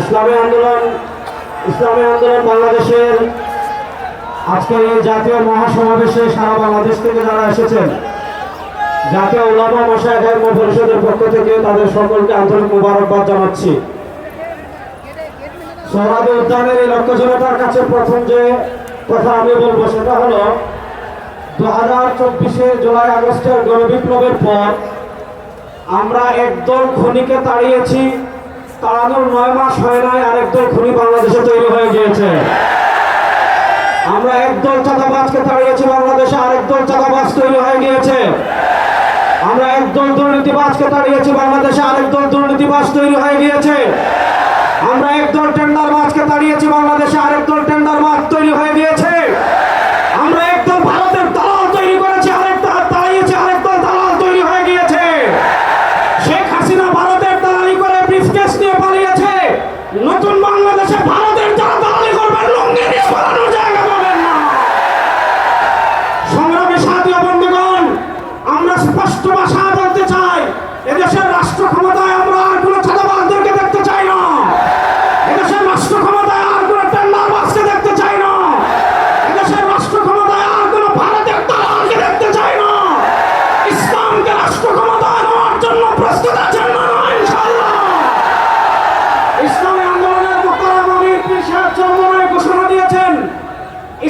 ইসলামী আন্দোলন ইসলামী আন্দোলন বাংলাদেশের আজকের এই জাতীয় মহাসমাবেশে সারা বাংলাদেশ থেকে যারা এসেছেন, জাতীয় ওলামা মশাই ধর্ম পরিষদের পক্ষ থেকে তাদের সকলকে আন্তরিক মোবারকবাদ জানাচ্ছি। সোহরাদি উদ্যানের এই লক্ষ্য জনতার কাছে প্রথম যে কথা আমি বলব সেটা হলো দু হাজার চব্বিশে জুলাই আগস্টের গণবিপ্লবের পর আমরা একদল খুনিকে তাড়িয়েছি। তাড়ানোর নয় মাস হয় নাই আর একদল খুনি বাংলাদেশে তৈরি হয়ে গিয়েছে। আমরা একদল চাঁদাবাজকে তাড়িয়েছি, বাংলাদেশে আরেকদল চাঁদাবাজ তৈরি হয়ে গিয়েছে। আমরা একদল দুর্নীতিবাজকে তাড়িয়েছি, বাংলাদেশে আরেকদল দুর্নীতিবাজ তৈরি হয়ে গিয়েছে। আমরা একদল টেন্ডারবাজকে তাড়িয়েছি, বাংলাদেশে আরেকদল টেন্ডারবাজ তৈরি হয়ে গিয়েছে আমরা একদল ভারতের দালাল তৈরি করেছি আরেকটা তাড়িয়েছি আরেকদল দালাল তৈরি হয়ে গিয়েছে শেখ হাসিনা ভারতের দালালি করে ব্রিফকেস নিয়ে পালিয়েছে নতুন বাংলাদেশে ভারতের যারা দালালি করবেন লঙ্গি নিয়ে পালানোর জায়গা পাবেন না সংগ্রামী সাথী ও বন্ধুগণ আমরা স্পষ্ট ভাষায় বলতে চাই, এদেশের রাষ্ট্র ক্ষমতায় আমরা আর কোনো চাঁদাবাজদেরকে দেখতে চাই না। এদেশের রাষ্ট্র ক্ষমতায় আর কোনো টেন্ডারবাজকে দেখতে চাই না। এদেশের রাষ্ট্র ক্ষমতায় আর কোনো ভারতের দালালকে দেখতে চাই না। ইসলামকে রাষ্ট্র ক্ষমতায় নেওয়ার জন্য প্রস্তুত আছেন না ইনশাআল্লাহ। ইসলামী আন্দোলনের আমির পীর সাহেব চরমনায় ঘোষণা দিয়েছেন,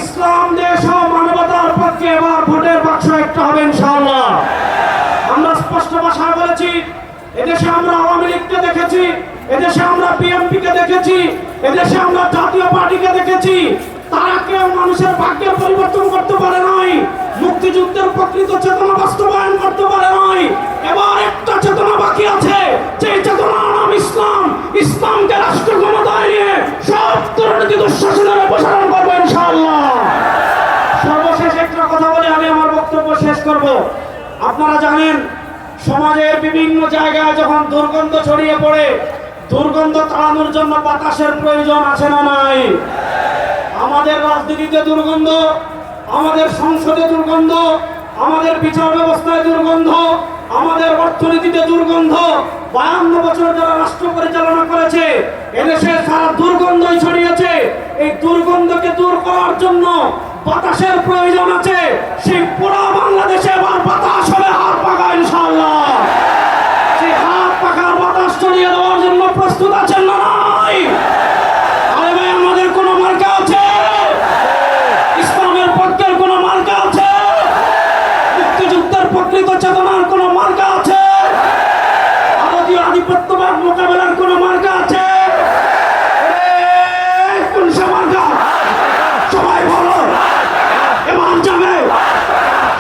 ইসলাম, দেশ ও মানবতার পক্ষে এবার ভোটের বাক্স একটা হবে, ইনশাআল্লাহ। আমরা আওয়ামী লীগকে দেখেছি, এদেশে আমরা বিএনপি কে দেখেছি, এদেশে আমরা জাতীয় পার্টিকে দেখেছি। তারা কেউ মানুষের ভাগ্যের পরিবর্তন করতে পারে নাই, মুক্তিযুদ্ধের প্রকৃত চেতনা বাস্তবায়ন করতে পারে নাই। এবার একটা চেতনা বাকি আছে যে চেতনা নাম ইসলাম। ইসলামকে রাষ্ট্র ক্ষমতায় নিয়ে সব দুর্নীতি দুঃশাসনের অপসারণ করব ইনশাআল্লাহ। সর্বশেষ একটা কথা বলে আমি আমার বক্তব্য শেষ করব। আপনারা জানেন সমাজের বিভিন্ন জায়গায় যখন দুর্গন্ধ ছড়িয়ে পড়ে, দুর্গন্ধ তাড়ানোর জন্য বাতাসের প্রয়োজন আছে না নাই? আমাদের রাজনীতিতে দুর্গন্ধ, আমাদের সংসদে দুর্গন্ধ, আমাদের বিচার ব্যবস্থায় দুর্গন্ধ, আমাদের অর্থনীতিতে দুর্গন্ধ, বায়ান্ন বছর যারা রাষ্ট্র পরিচালনা করেছে, এদেশে সারা দুর্গন্ধই ছড়িয়েছে। এই দুর্গন্ধকে দূর করার জন্য বাতাসের প্রয়োজন আছে। সেই পুরো বাংলাদেশে এবার বাতাস প্রস্তুত আছেন না নাই? আরে ভাই, আমাদের কোনো মার্কা আছে? ইসলামের পক্ষের কোনো মার্কা আছে? মুক্তিযুদ্ধের প্রকৃত চেতনার কোনো মার্কা আছে? ভারতীয় আধিপত্যবাদ মোকাবেলার কোনো মার্কা আছে? কোন সে সবাই ভালো এমন যাবে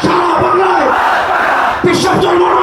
সারা বাংলায়। বিশ্ব জন্ম